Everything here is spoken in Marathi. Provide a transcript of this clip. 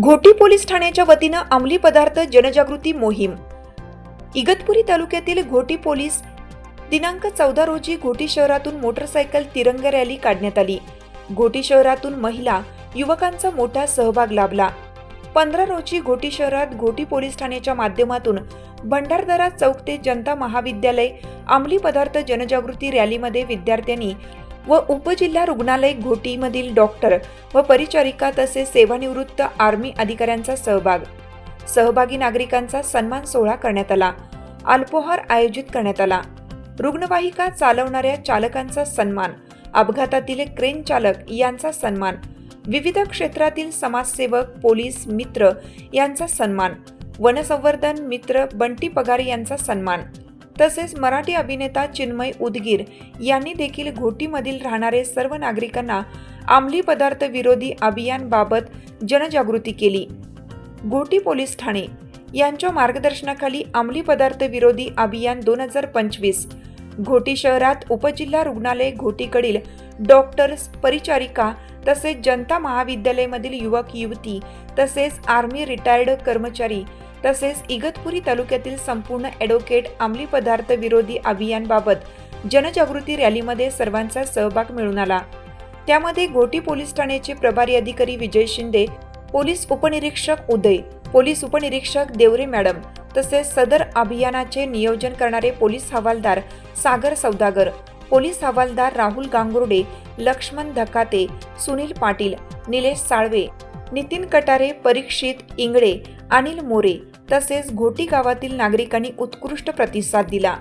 घोटी पोलीस ठाण्याच्या वतीनं अंमली पदार्थ जनजागृती मोहीम. इगतपुरी तालुक्यातील घोटी पोलीस दिनांक चौदा रोजी घोटी शहरातून मोटरसायकल तिरंगा रॅली काढण्यात आली. घोटी शहरातून महिला युवकांचा मोठा सहभाग लाभला. पंधरा रोजी घोटी शहरात घोटी पोलीस ठाण्याच्या माध्यमातून भंडारदरा चौक ते जनता महाविद्यालय अंमली पदार्थ जनजागृती रॅलीमध्ये विद्यार्थ्यांनी व उपजिल्हा रुग्णालय घोटीमधील डॉक्टर व परिचारिका तसेच सेवानिवृत्त आर्मी अधिकाऱ्यांचा सहभाग. सहभागी नागरिकांचा सन्मान सोहळा करण्यात आला. अल्पोहार आयोजित करण्यात आला. रुग्णवाहिका चालवणाऱ्या चालकांचा सन्मान अपघातातील क्रेन चालक यांचा सन्मान विविध क्षेत्रातील समाजसेवक पोलीस मित्र यांचा सन्मान वनसंवर्धन मित्र बंटी पगार यांचा सन्मान तसेच मराठी अभिनेता चिन्मय उदगीर यांनी देखील घोटीमधील राहणारे सर्व नागरिकांना अंमली पदार्थ विरोधी अभियानबाबत जनजागृती केली. घोटी पोलीस ठाणे यांच्या मार्गदर्शनाखाली अंमली पदार्थ विरोधी अभियान दोन हजार पंचवीस. घोटी शहरात उपजिल्हा रुग्णालय घोटीकडील डॉक्टर्स परिचारिका तसेच जनता महाविद्यालयामधील युवक युवती तसेच आर्मी रिटायर्ड कर्मचारी तसेच इगतपुरी तालुक्यातील संपूर्ण ॲडव्होकेट अंमली पदार्थ विरोधी अभियानबाबत जनजागृती रॅलीमध्ये सर्वांचा सहभाग मिळून आला. त्यामध्ये घोटी पोलीस ठाण्याचे प्रभारी अधिकारी विजय शिंदे पोलीस उपनिरीक्षक उदय पोलीस उपनिरीक्षक देवरे मॅडम तसेच सदर अभियानाचे नियोजन करणारे पोलीस हवालदार सागर सौदागर पोलीस हवालदार राहुल गांगुर्डे लक्ष्मण धकाते सुनील पाटील निलेश साळवे नितीन कटारे परीक्षित इंगळे अनिल मोरे तसेच घोटी गावातील नागरिकांनी उत्कृष्ट प्रतिसाद दिला.